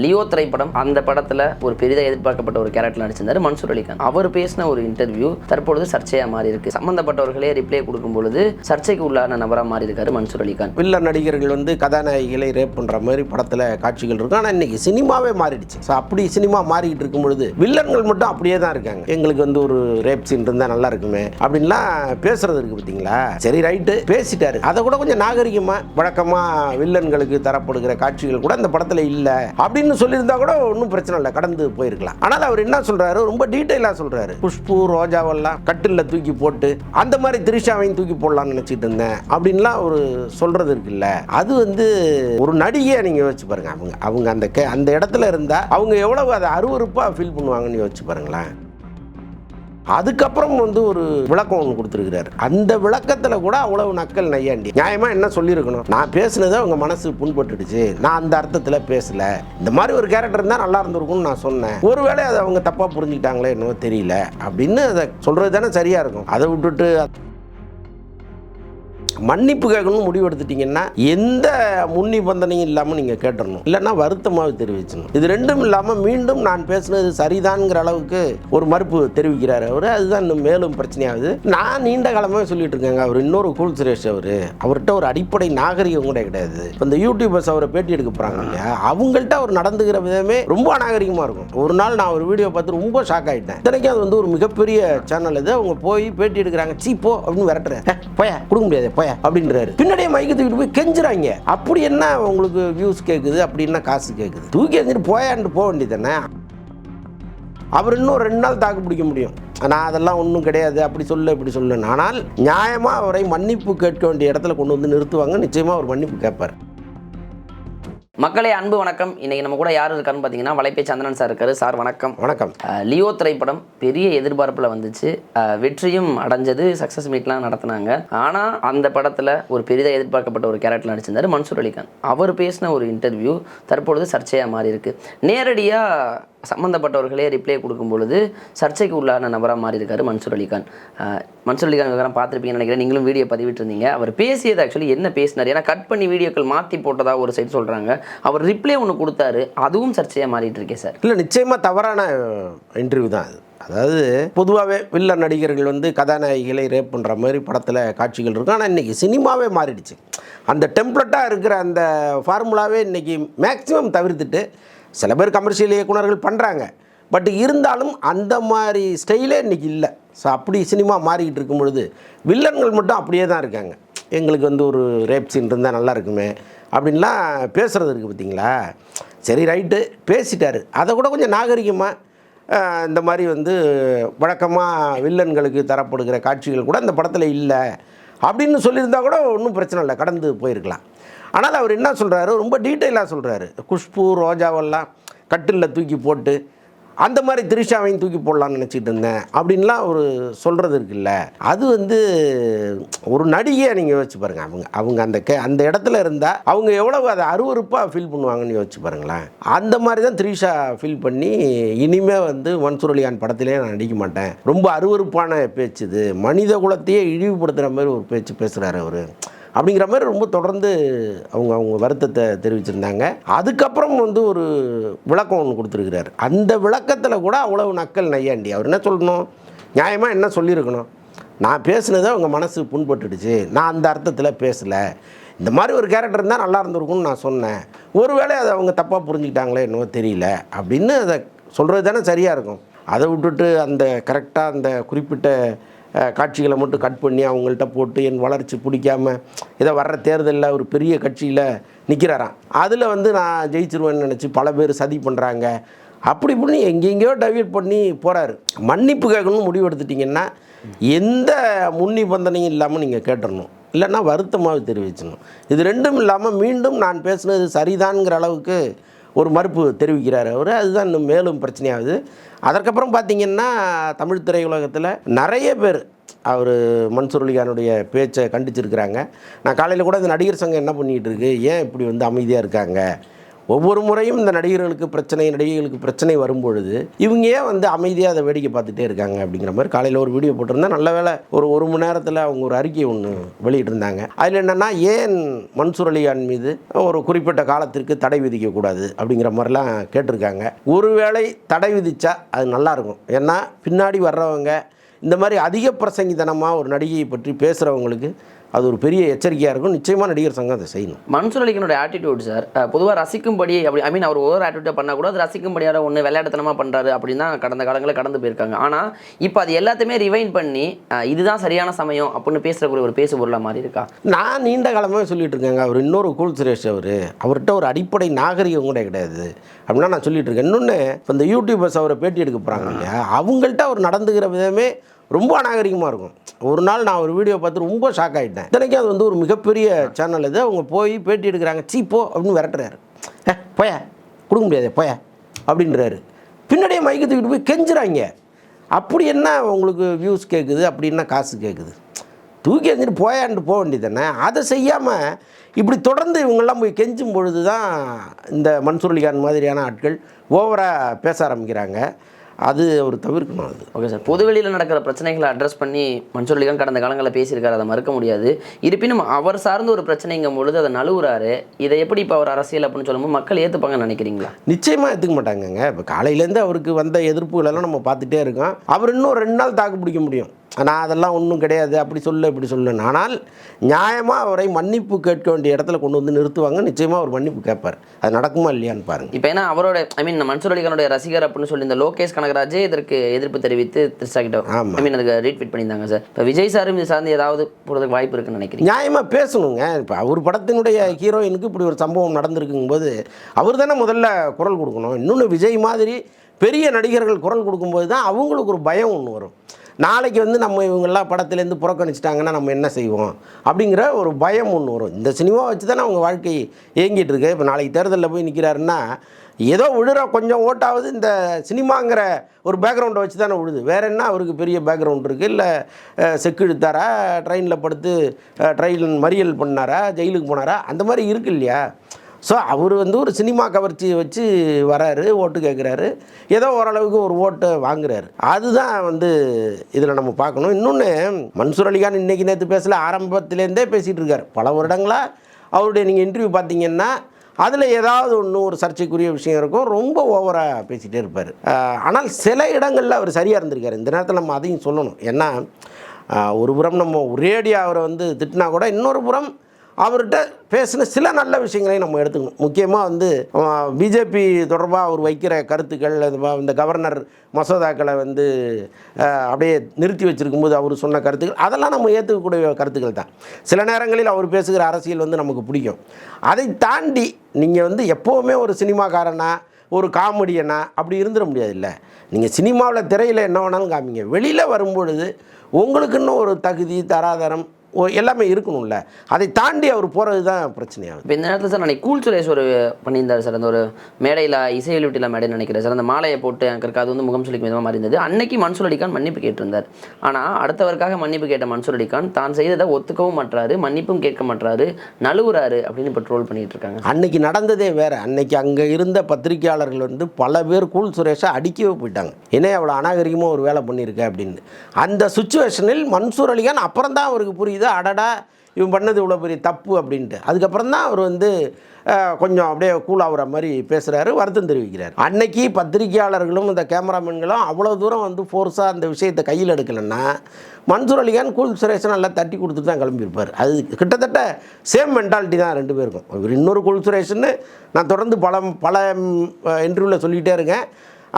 Leo திரைப்படம் அந்த படத்துல ஒரு பெரிதாக எதிர்பார்க்கப்பட்ட ஒரு கேரக்டர் நடிச்சிருந்தாரு மன்சூர் அலிகான். அவர் பேசின ஒரு இன்டர்வியூ தற்பொழுது சர்ச்சையா மாறி இருக்கு சம்பந்தப்பட்டவர்களே ரிப்ளை கொடுக்கும் பொழுது சர்ச்சைக்கு உள்ளான நபரா மாறி இருக்காரு மன்சூர் அலிகான். வில்லன் நடிகர்கள் வந்து கதாநாயகிகளை ரேப் பண்ணுற மாதிரி படத்தில் காட்சிகள் இருக்கும். ஆனால் இன்னைக்கு சினிமாவே மாறிடுச்சு. ஸோ அப்படி சினிமா மாறிக்கிட்டு இருக்கும் பொழுது வில்லன்கள் மட்டும் அப்படியே தான் இருக்காங்க. எங்களுக்கு வந்து ஒரு ரேப் சீன் இருந்தால் நல்லா இருக்குமே அப்படின்லாம் பேசுறது இருக்கு பார்த்தீங்களா சரி ரைட்டு பேசிட்டாரு. அதை கூட கொஞ்சம் நாகரிகமாக வழக்கமாக வில்லன்களுக்கு தரப்படுகிற காட்சிகள் கூட அந்த படத்தில் இல்லை. அப்படின்னு சொல்லியிருந்தா கூட ஒன்றும் பிரச்சனை இல்லை கடந்து போயிருக்கலாம். ஆனால் அவர் என்ன சொல்றாரு? ரொம்ப டீட்டெயிலாக சொல்றாரு. புஷ்பு ரோஜாவெல்லாம் கட்டிலில் தூக்கி போட்டு அந்த மாதிரி திரிஷாவையும் தூக்கி போடலாம்னு நினச்சிட்டு இருந்தேன். அப்படின்லாம் ஒரு சொல்றது இருக்குல்ல. அது வந்து ஒரு நடிகையை நீங்கள் யோசிச்சு பாருங்க. அவங்க அவங்க அந்த அந்த இடத்துல இருந்தால் அவங்க எவ்வளவு அதை அருவருப்பாக ஃபீல் பண்ணுவாங்கன்னு யோசிச்சு பாருங்களேன். அதுக்கப்புறம் வந்து ஒரு விளக்கம் ஒன்று கொடுத்துருக்கிறாரு. அந்த விளக்கத்தில் கூட அவ்வளவு நக்கல் நையாண்டி. நியாயமாக என்ன சொல்லியிருக்கணும்? நான் பேசுனது அவங்க மனசு புண்பட்டுடுச்சு. நான் அந்த அர்த்தத்தில் பேசல. இந்த மாதிரி ஒரு கேரக்டர் இருந்தால் நல்லா இருந்திருக்கும்னு நான் சொன்னேன். ஒருவேளை அதை அவங்க தப்பாக புரிஞ்சுக்கிட்டாங்களே என்னவோ தெரியல. அப்படின்னு அதை சொல்கிறது தானே சரியாக இருக்கும். அதை விட்டுட்டு மன்னிப்பு கேட்கணும்னு முடிவு எடுத்துட்டீங்கன்னா எந்த முன் நிபந்தனையும் இல்லாமல் நீங்கள் கேட்டுடணும் இல்லைன்னா வருத்தமாக தெரிவிச்சணும் இது ரெண்டும் இல்லாமல் மீண்டும் நான் பேசுனது சரிதான்ங்கிற அளவுக்கு ஒரு மறுப்பு தெரிவிக்கிறார் அவர். அதுதான் இன்னும் மேலும் பிரச்சனையாகுது. நான் நீண்ட காலமாக சொல்லிட்டு இருக்கேங்க. அவர் இன்னொரு கூல் சுரேஷ் அவர். அவர்கிட்ட ஒரு அடிப்படை நாகரிகம் கூட கிடையாது. இப்போ இந்த யூடியூபர்ஸ் அவரை பேட்டி எடுக்க போகிறாங்க இல்லையா? அவங்கள்ட்ட அவர் நடந்துக்கிற விதமே ரொம்ப அநாகரிகமாக இருக்கும். ஒரு நாள் நான் ஒரு வீடியோ பார்த்து ரொம்ப ஷாக் ஆகிட்டேன் இத்தனைக்கும் அது வந்து ஒரு மிகப்பெரிய சேனல் இது. அவங்க போய் பேட்டி எடுக்கிறாங்க. சீ போ அப்படின்னு விரட்டுறேன். போயா கொடுக்க முடியாது போயா. அப்படின்றாரு. பின்னாடியே மைக்கு தூக்கிட்டு போய் கெஞ்சுறாங்க. அப்படி என்ன உங்களுக்கு வியூஸ் கேட்குது அப்படின்னா காசு கேட்குது தூக்கி எறிஞ்சிட்டு போயான்னு போக வேண்டியதானே அவர் இன்னும் ரெண்டு நாள் தாக்கு பிடிக்க முடியும். நான் அதெல்லாம் ஒன்றும் கிடையாது. அப்படி சொல்லு இப்படி சொல்லுன்னு. ஆனால் நியாயமாக அவரை மன்னிப்பு கேட்க வேண்டிய இடத்துல கொண்டு வந்து நிறுத்துவாங்க. நிச்சயமாக அவர் மன்னிப்பு கேட்பார். மக்களே அன்பு வணக்கம். இன்னைக்கு நம்ம கூட யார் இருக்காருன்னு பார்த்தீங்கன்னா வலைப்பே சந்திரன் சார் இருக்காரு. சார் வணக்கம். வணக்கம். லியோ திரைப்படம் பெரிய எதிர்பார்ப்பில் வந்துச்சு. வெற்றியும் அடைஞ்சது சக்ஸஸ் மீட்லாம் நடத்துனாங்க. ஆனால் அந்த படத்தில் ஒரு பெரிதாக எதிர்பார்க்கப்பட்ட ஒரு கேரக்டர் நடிச்சிருந்தாரு மன்சூர் அலிகான். அவர் பேசின ஒரு இன்டர்வியூ தற்பொழுது சர்ச்சையாக மாறி இருக்கு நேரடியாக சம்மந்தப்பட்டவர்களே ரிப்ளை கொடுக்கும் பொழுது சர்ச்சைக்கு உள்ளான நபராக மாறி இருக்காரு மன்சூர் அலிகான். அஹ் மன்சூர் அலிகான் விவகாரம் பார்த்துருப்பீங்கன்னு நினைக்கிறேன். நீங்களும் வீடியோ பதிவிட்டிருந்தீங்க. அவர் பேசியது ஆக்சுவலி என்ன பேசினார்? ஏன்னா கட் பண்ணி வீடியோக்கள் மாற்றி போட்டதாக ஒரு சைடு சொல்கிறாங்க அவர் ரிப்ளை ஒன்று கொடுத்தாரு. அதுவும் சர்ச்சையாக மாறிட்டு இருக்கேன் சார் இல்லை நிச்சயமாக தவறான இன்டர்வியூ தான் அது. அதாவது பொதுவாகவே வில்லன் நடிகர்கள் வந்து கதாநாயகிகளை ரேப் பண்ணுற மாதிரி படத்தில் காட்சிகள் இருக்கும். ஆனால் இன்றைக்கி சினிமாவே மாறிடுச்சு. அந்த டெம்ப்ளட்டாக இருக்கிற அந்த ஃபார்முலாவே இன்றைக்கி மேக்ஸிமம் தவிர்த்துட்டு சில பேர் கமர்ஷியல் இயக்குனர்கள் பண்ணுறாங்க பட் இருந்தாலும் அந்த மாதிரி ஸ்டைலே இன்றைக்கி இல்லை. ஸோ அப்படி சினிமா மாறிக்கிட்டு இருக்கும் பொழுது வில்லன்கள் மட்டும் அப்படியே தான் இருக்காங்க. எங்களுக்கு வந்து ஒரு ரேப் சீன் இருந்தால் நல்லா இருக்குமே அப்படின்லாம் பேசுகிறது இருக்குது பார்த்தீங்களா? சரி ரைட்டு பேசிட்டார். அதை கூட கொஞ்சம் நாகரிகமாக இந்த மாதிரி வந்து வழக்கமாக வில்லன்களுக்கு தரப்படுகிற காட்சிகள் கூட அந்த படத்தில் இல்லை அப்படின்னு சொல்லியிருந்தா கூட ஒன்றும் பிரச்சனை இல்லை. கடந்து போயிருக்கலாம். ஆனால் அவர் என்ன சொல்கிறாரு ரொம்ப டீட்டெயிலாக சொல்கிறாரு குஷ்பு ரோஜாவெல்லாம் கட்டிலில் தூக்கி போட்டு அந்த மாதிரி திரிஷாவையும் தூக்கி போடலாம்னு நினச்சிட்டு இருந்தேன். அப்படின்லாம் ஒரு சொல்கிறது இருக்குல்ல. அது வந்து ஒரு நடிகையை நீங்கள் யோசிச்சு பாருங்கள் அவங்க அவங்க அந்த கே அந்த இடத்துல இருந்தால் அவங்க எவ்வளவு அதை அருவருப்பாக ஃபீல் பண்ணுவாங்கன்னு யோசிச்சு பாருங்களேன். அந்த மாதிரி தான் த்ரிஷா ஃபீல் பண்ணி இனிமேல் வந்து மன்சூர் அலிகான் படத்திலே நான் நடிக்க மாட்டேன். ரொம்ப அருவருப்பான பேச்சு இது. மனித குலத்தையே இழிவுபடுத்துகிற மாதிரி ஒரு பேச்சு பேசுகிறாரு அவர். அப்படிங்கிற மாதிரி ரொம்ப தொடர்ந்து அவங்க அவங்க வருத்தத்தை தெரிவிச்சிருந்தாங்க. அதுக்கப்புறம் வந்து ஒரு விளக்கம் ஒன்று கொடுத்துருக்கிறார். அந்த விளக்கத்தில் கூட அவ்வளவு நக்கல் நையாண்டி. அவர் என்ன சொல்லணும்? நியாயமாக என்ன சொல்லியிருக்கணும்? நான் பேசுனது அவங்க மனசு புண்பட்டுடுச்சு. நான் அந்த அர்த்தத்தில் பேசலை. இந்த மாதிரி ஒரு கேரக்டர் இருந்தால் நல்லா இருந்திருக்கும்னு நான் சொன்னேன். ஒருவேளை அதை அவங்க தப்பாக புரிஞ்சுக்கிட்டாங்களே என்னவோ தெரியல. அப்படின்னு அதை சொல்கிறது தானே சரியாக இருக்கும். அதை விட்டுட்டு அந்த கரெக்டாக அந்த குறிப்பிட்ட காட்சிகளை மட்டும் கட் பண்ணி அவங்கள்ட்ட போட்டு என் வளர்ச்சி பிடிக்காம இதை வர்ற தேர்தலில் ஒரு பெரிய கட்சியில் நிற்கிறாராம் அதில் வந்து நான் ஜெயிச்சிருவேன்னு நினச்சி பல பேர் சதி பண்ணுறாங்க அப்படி இப்படின்னு எங்கெங்கேயோ டைவர்ட் பண்ணி போகிறாரு மன்னிப்பு கேட்கணும்னு முடிவு எடுத்துட்டிங்கன்னா எந்த முன் நிபந்தனையும் இல்லாமல் நீங்கள் கேட்டுடணும் இல்லைன்னா வருத்தமாக தெரிவிச்சிடணும். இது ரெண்டும் இல்லாமல் மீண்டும் நான் பேசுனது சரிதான்ங்கிற அளவுக்கு ஒரு மறுப்பு தெரிவிக்கிறார் அவர். அதுதான் இன்னும் மேலும் பிரச்சனையாகுது. அதற்கப்புறம் பார்த்தீங்கன்னா தமிழ் திரையுலகத்தில் நிறைய பேர் அவர் மன்சூர்லிகானுடைய பேச்சை கண்டிச்சிருக்கிறாங்க. நான் காலையில் கூட இந்த நடிகர் சங்கம் என்ன பண்ணிகிட்டு இருக்கு? ஏன் இப்படி வந்து அமைதியாக இருக்காங்க? ஒவ்வொரு முறையும் இந்த நடிகர்களுக்கு பிரச்சனை நடிகைகளுக்கு பிரச்சனை வரும்பொழுது இவங்க ஏன் வந்து அமைதியாக அதை வேடிக்கை பார்த்துட்டே இருக்காங்க அப்படிங்கிற மாதிரி காலையில் ஒரு வீடியோ போட்டிருந்தா நல்ல வேளை ஒரு ஒரு மணி நேரத்தில் அவங்க ஒரு அறிக்கை ஒன்று வெளியிட்டிருந்தாங்க. அதில் என்னென்னா ஏன் மன்சூர் அலிகான் மீது ஒரு குறிப்பிட்ட காலத்திற்கு தடை விதிக்கக்கூடாது அப்படிங்கிற மாதிரிலாம் கேட்டிருக்காங்க. ஒருவேளை தடை விதித்தா அது நல்லாயிருக்கும். ஏன்னா பின்னாடி வர்றவங்க இந்த மாதிரி அதிக பிரசங்கித்தனமாக ஒரு நடிகையை பற்றி பேசுகிறவங்களுக்கு அது ஒரு பெரிய எச்சரிக்கையாக இருக்கும். நிச்சயமாக நடிகர் சங்கம் அதை செய்யணும். மன்சூர் அலிகனோட ஆட்டிடியூட் சார் பொதுவாக ரசிக்கும்படி அப்படி ஐ மீன் அவர் ஒவ்வொரு ஆட்டிடியூட் பண்ணால் கூட அது ரசிக்கும்படியான ஒன்று விளையாட்டுத்தனமாக பண்ணுறாரு அப்படின்னு தான் கடந்த காலங்களில் கடந்து போயிருக்காங்க. ஆனால் இப்போ அது எல்லாத்தையுமே ரிவைன் பண்ணி இதுதான் சரியான சமயம் அப்படின்னு பேசுகிறக்கூடிய ஒரு பேசு பொருளாக மாறி இருக்கா? நான் நீண்ட காலமாக சொல்லிட்டு இருக்கேங்க. அவர் இன்னொரு கூல் சுரேஷ் அவர். அவர்கிட்ட ஒரு அடிப்படை நாகரிகம் கூட கிடையாது. அப்படின்னா நான் சொல்லிட்டு இருக்கேன். இன்னொன்று இப்போ இந்த யூடியூபர்ஸ் அவரை பேட்டி எடுக்க போகிறாங்க இல்லையா? அவங்கள்ட்ட அவர் நடந்துக்கிற விதமே ரொம்ப அநாகரிகமாக இருக்கும். ஒரு நாள் நான் ஒரு வீடியோ பார்த்து ரொம்ப ஷாக் ஆகிட்டேன் இத்தனைக்கும் அது வந்து ஒரு மிகப்பெரிய சேனல் இது. அவங்க போய் பேட்டி எடுக்கிறாங்க. சீ போ அப்படின்னு விரட்டுறாரு. ஏ போய? கொடுக்க முடியாது போய? அப்படின்றாரு. பின்னாடியே மைக்கு தூக்கிட்டு போய் கெஞ்சுறாங்க. அப்படி என்ன உங்களுக்கு வியூஸ் கேட்குது அப்படின்னா காசு கேட்குது தூக்கி எறிஞ்சிட்டு போயான்ட்டு போக வேண்டியது தானே அதை செய்யாமல் இப்படி தொடர்ந்து இவங்கெல்லாம் போய் கெஞ்சும் பொழுது தான் இந்த மன்சூர்லிகான் மாதிரியான ஆட்கள் ஓவராக பேச ஆரம்பிக்கிறாங்க. அது அவர் தவிர்க்கணும் அது. ஓகே சார் பொதுவெளியில் நடக்கிற பிரச்சனைகளை அட்ரஸ் பண்ணி மன்சூர் அலிகான் கடந்த காலங்களில் பேசியிருக்காரு அதை மறுக்க முடியாது. இருப்பினும் அவர் சார்ந்த ஒரு பிரச்சனைங்கும் பொழுது அதை நழுவுறாரு. இதை எப்படி இப்போ அவர் அரசியல் அப்படின்னு சொல்லும்போது மக்கள் ஏற்றுப்பாங்கன்னு நினைக்கிறீங்களா? நிச்சயமாக எடுத்துக்க மாட்டாங்கங்க. இப்போ காலையிலேருந்து அவருக்கு வந்த எதிர்ப்புகளெல்லாம் நம்ம பார்த்துட்டே இருக்கோம். அவர் இன்னும் ரெண்டு நாள் தாக்கு பிடிக்க முடியும். நான் அதெல்லாம் ஒன்றும் கிடையாது அப்படி சொல்ல இப்படி சொல்லுன்னு. ஆனால் நியாயமாக அவரை மன்னிப்பு கேட்க வேண்டிய இடத்துல கொண்டு வந்து நிறுத்துவாங்க. நிச்சயமாக அவர் மன்னிப்பு கேட்பார். அது நடக்குமா இல்லையான்னு பாருங்கள் இப்போ ஏன்னா அவரோட ஐ மீன் மன்சூர் அலிகானுடைய ரசிகர் அப்படின்னு சொல்லி இந்த லோகேஷ் கனகராஜே இதற்கு எதிர்ப்பு தெரிவித்து திருஷா கிட்ட ஆமா. ஐ மீன் அதுக்கு ரீட்வீட் பண்ணியிருந்தாங்க சார். இப்போ விஜய் சாரும் இது சார்ந்து ஏதாவது போகிறதுக்கு வாய்ப்பு இருக்குன்னு நினைக்கிறீங்க? நியாயமாக பேசணுங்க. இப்போ அவர் படத்தினுடைய ஹீரோயினுக்கு இப்படி ஒரு சம்பவம் நடந்திருக்குங்கும்போது அவர் தானே முதல்ல குரல் கொடுக்கணும். இன்னொன்று விஜய் மாதிரி பெரிய நடிகர்கள் குரல் கொடுக்கும்போது தான் அவங்களுக்கு ஒரு பயம் ஒன்று வரும். நாளைக்கு வந்து நம்ம இவங்கெல்லாம் படத்துலேருந்து புறக்கணிச்சிட்டாங்கன்னா நம்ம என்ன செய்வோம்? அப்படிங்கிற ஒரு பயம் ஒன்று வரும். இந்த சினிமா வச்சு தானே அவங்க வாழ்க்கை இயங்கிட்டு இருக்கு. இப்போ நாளைக்கு தேர்தலில் போய் நிற்கிறாருன்னா ஏதோ விழுற கொஞ்சம் ஓட்டாவது இந்த சினிமாங்கிற ஒரு பேக்ரவுண்டை வச்சு தானே விழுது. வேறு என்ன அவருக்கு பெரிய பேக்ரவுண்ட் இருக்குது இல்லை செக்கு இழுத்தாரா? ட்ரெயினில் படுத்து ட்ரெயின் மறியல் பண்ணாரா? ஜெயிலுக்கு போனாரா? அந்த மாதிரி இருக்கு இல்லையா? ஸோ அவர் வந்து ஒரு சினிமா கவர்ச்சியை வச்சு வராரு ஓட்டு கேட்குறாரு ஏதோ ஓரளவுக்கு ஒரு ஓட்டை வாங்குறாரு. அதுதான் வந்து இதில் நம்ம பார்க்கணும். இன்னொன்று மன்சூர் அலிகான் இன்னைக்கு நேற்று பேசல ஆரம்பத்திலேருந்தே பேசிகிட்டு இருக்கார். பல வருடங்களாக அவருடைய நீங்கள் இன்டர்வியூ பார்த்தீங்கன்னா அதில் ஏதாவது ஒன்று ஒரு சர்ச்சைக்குரிய விஷயம் இருக்கும். ரொம்ப ஓவராக பேசிகிட்டே இருப்பார். ஆனால் சில இடங்களில் அவர் சரியாக இருந்திருக்கார். இந்த நேரத்தில் நம்ம அதையும் சொல்லணும். ஏன்னா ஒரு புறம் நம்ம ஒரேடியாக அவரை வந்து திட்டினா கூட இன்னொரு புறம் அவர்கிட்ட பேசின சில நல்ல விஷயங்களையும் நம்ம எடுத்துக்கணும். முக்கியமாக வந்து பிஜேபி தொடர்பாக அவர் வைக்கிற கருத்துக்கள் அது இந்த கவர்னர் மசோதாக்களை வந்து அப்படியே நிறுத்தி வச்சிருக்கும்போது அவர் சொன்ன கருத்துக்கள் அதெல்லாம் நம்ம ஏற்றுக்கக்கூடிய கருத்துக்கள் தான். சில நேரங்களில் அவர் பேசுகிற அரசியல் வந்து நமக்கு பிடிக்கும். அதை தாண்டி நீங்கள் வந்து எப்போவுமே ஒரு சினிமாக்காரனா ஒரு காமெடியனா அப்படி இருந்துட முடியாதுல்ல. நீங்கள் சினிமாவில் திரையில் என்ன வேணாலும் காமிங்க. வெளியில் வரும்பொழுது உங்களுக்குன்னு ஒரு தகுதி தராதரம் எல்லாமே இருக்கணும்ல. அதை தாண்டி அவர் போகிறது தான் பிரச்சனையாகுது. இப்போ இந்த நேரத்தில் சார் நான் கூல் சுரேஷ் ஒரு பண்ணியிருந்தார் சார். அந்த ஒரு மேடையில் இசை மேடைன்னு நினைக்கிறேன் சார். அந்த மாலையை போட்டு எனக்கு அது வந்து முகம் சொல்லிக்கும் விதமாக மாதிரி இருந்தது. அன்னைக்கு மன்சூர் அலிகான் மன்னிப்பு கேட்டிருந்தார். ஆனால் அடுத்தவருக்காக மன்னிப்பு கேட்ட மன்சூர் அலிகான் தான் செய்ததை ஒத்துக்கவும் மாட்றாரு மன்னிப்பும் கேட்க மாட்றாரு நழுவுறாரு அப்படின்னு இப்போ ட்ரோல் பண்ணிட்டு இருக்காங்க அன்னைக்கு நடந்ததே வேற. அன்னைக்கு அங்கே இருந்த பத்திரிகையாளர்கள் வந்து பல பேர் கூல் சுரேஷை அடிக்கவே போயிட்டாங்க. ஏன்னா அவ்வளோ அநாகரிகமாக ஒரு வேலை பண்ணியிருக்க அப்படின்னு. அந்த சுச்சுவேஷனில் மன்சூர் அலிகான் அப்புறம் தான் அவருக்கு புரியுது. அடடா இவன் பண்ணது இவ்வளோ பெரிய தப்பு அப்படின்ட்டு. அதுக்கப்புறம் தான் அவர் வந்து கொஞ்சம் அப்படியே கூல் ஆகுற மாதிரி பேசுகிறாரு வருத்தம் தெரிவிக்கிறார். அன்னைக்கு பத்திரிகையாளர்களும் இந்த கேமராமேன்களும் அவ்வளோ தூரம் வந்து ஃபோர்ஸாக அந்த விஷயத்தை கையில் எடுக்கலைன்னா மன்சூர் அலிகான் கூல் சுரேஷன் நல்லா தட்டி கொடுத்துட்டு தான் கிளம்பியிருப்பார். அது கிட்டத்தட்ட சேம் மென்டாலிட்டி தான் ரெண்டு பேருக்கும். இவர் இன்னொரு கூல் சுரேஷன்னு நான் தொடர்ந்து பல பல இன்டர்வியூவில் சொல்லிகிட்டே இருக்கேன்.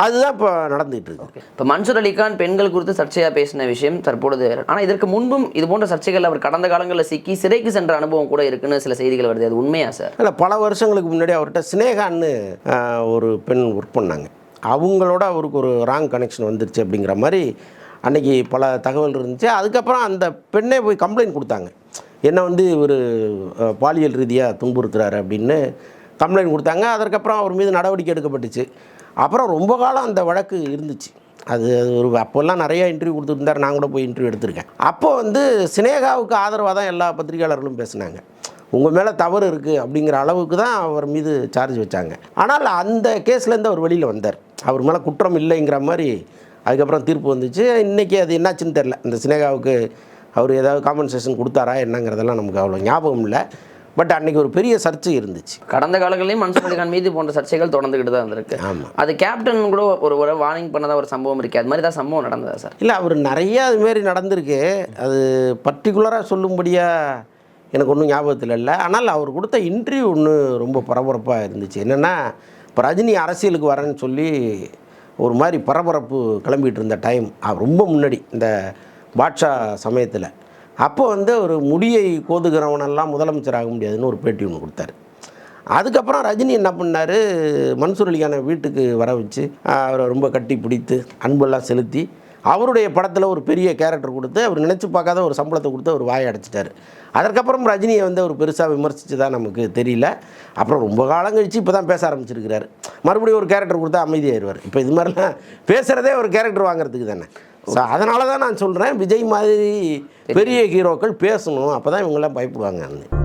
அதுதான் இப்போ நடந்துகிட்டு இருக்கு. இப்போ மன்சூர் அலிகான் பெண்கள் குறித்து சர்ச்சையாக பேசின விஷயம் தற்பொழுது ஆனால் இதற்கு முன்பும் இது போன்ற சர்ச்சைகள் அவர் கடந்த காலங்களில் சிக்கி சிறைக்கு சென்ற அனுபவம் கூட இருக்குன்னு சில செய்திகள் வருது. அது உண்மையா சார் இல்லை பல வருஷங்களுக்கு முன்னாடி அவர்கிட்ட சினேகான்னு ஒரு பெண் ஒர்க் பண்ணாங்க. அவங்களோட அவருக்கு ஒரு ராங் கனெக்ஷன் வந்துருச்சு அப்படிங்கிற மாதிரி அன்னைக்கு பல தகவல் இருந்துச்சு. அதுக்கப்புறம் அந்த பெண்ணே போய் கம்ப்ளைண்ட் கொடுத்தாங்க. என்னை வந்து இவர் பாலியல் ரீதியாக துன்புறுத்துறாரு அப்படின்னு கம்ப்ளைண்ட் கொடுத்தாங்க. அதற்கப்புறம் அவர் மீது நடவடிக்கை எடுக்கப்பட்டுச்சு. அப்புறம் ரொம்ப காலம் அந்த வழக்கு இருந்துச்சு. அது ஒரு அப்போல்லாம் நிறைய இன்டர்வியூ கொடுத்துருந்தார். நான் கூட போய் இன்டர்வியூ எடுத்திருக்கேன். அப்போ வந்து சினேகாவுக்கு ஆதரவாக தான் எல்லா பத்திரிகையாளர்களும் பேசினாங்க. உங்கள் மேலே தவறு இருக்குது அப்படிங்கிற அளவுக்கு தான் அவர் மீது சார்ஜ் வச்சாங்க. ஆனால் அந்த கேஸ்லேருந்து அவர் வெளியில் வந்தார். அவர் மேலே குற்றம் இல்லைங்கிற மாதிரி அதுக்கப்புறம் தீர்ப்பு வந்துச்சு. இன்றைக்கி அது என்னாச்சுன்னு தெரில இந்த சினேகாவுக்கு அவர் ஏதாவது காம்பன்சேஷன் கொடுத்தாரா என்னங்கிறதெல்லாம் நமக்கு அவ்வளோ ஞாபகம் இல்லை. பட் அன்னைக்கு ஒரு பெரிய சர்ச்சை இருந்துச்சு. கடந்த காலங்களிலும் மன்சூர் அலிகான் மீது போன்ற சர்ச்சைகள் தொடர்ந்துகிட்டு தான் இருந்திருக்கு. ஆமாம் அது கேப்டன் கூட ஒரு ஒரு வார்னிங் பண்ணதா ஒரு சம்பவம் இருக்கு. அது மாதிரி தான் சம்பவம் நடந்ததா சார்? இல்லை அவர் நிறைய அதுமாரி நடந்திருக்கு. அது பர்டிகுலராக சொல்லும்படியாக எனக்கு ஒன்றும் ஞாபகத்தில் இல்லை. ஆனால் அவர் கொடுத்த இன்டர்வியூ ஒன்று ரொம்ப பரபரப்பாக இருந்துச்சு. என்னென்னா இப்போ ரஜினி அரசியலுக்கு வரேன்னு சொல்லி ஒரு மாதிரி பரபரப்பு கிளம்பிட்டு இருந்த டைம் ரொம்ப முன்னாடி இந்த பாட்ஷா சமயத்தில். அப்போ வந்து ஒரு முடியை கோதுகிறவனெல்லாம் முதலமைச்சர் ஆக முடியாதுன்னு ஒரு பேட்டி ஒன்று கொடுத்தாரு. அதுக்கப்புறம் ரஜினி என்ன பண்ணார்? மன்சூர் அலிகான வீட்டுக்கு வர வச்சு அவரை ரொம்ப கட்டி பிடித்து அன்பெல்லாம் செலுத்தி அவருடைய படத்தில் ஒரு பெரிய கேரக்டர் கொடுத்து அவர் நினச்சி பார்க்காத ஒரு சம்பளத்தை கொடுத்து அவர் வாயை அடைச்சிட்டாரு. அதற்கப்புறம் ரஜினியை வந்து அவர் பெருசாக விமர்சித்து தான் நமக்கு தெரியல. அப்புறம் ரொம்ப காலம் கழிச்சு இப்போ தான் பேச ஆரம்பிச்சிருக்கிறாரு. மறுபடியும் ஒரு கேரக்டர் கொடுத்தா அமைதியாயிருவார். இப்போ இது மாதிரிலாம் பேசுகிறதே ஒரு கேரக்டர் வாங்குறதுக்கு தானே. அதனால தான் நான் சொல்கிறேன் விஜய் மாதிரி பெரிய ஹீரோக்கள் பேசணும் அப்போ தான் இவங்கெல்லாம் பயப்படுவாங்கன்னு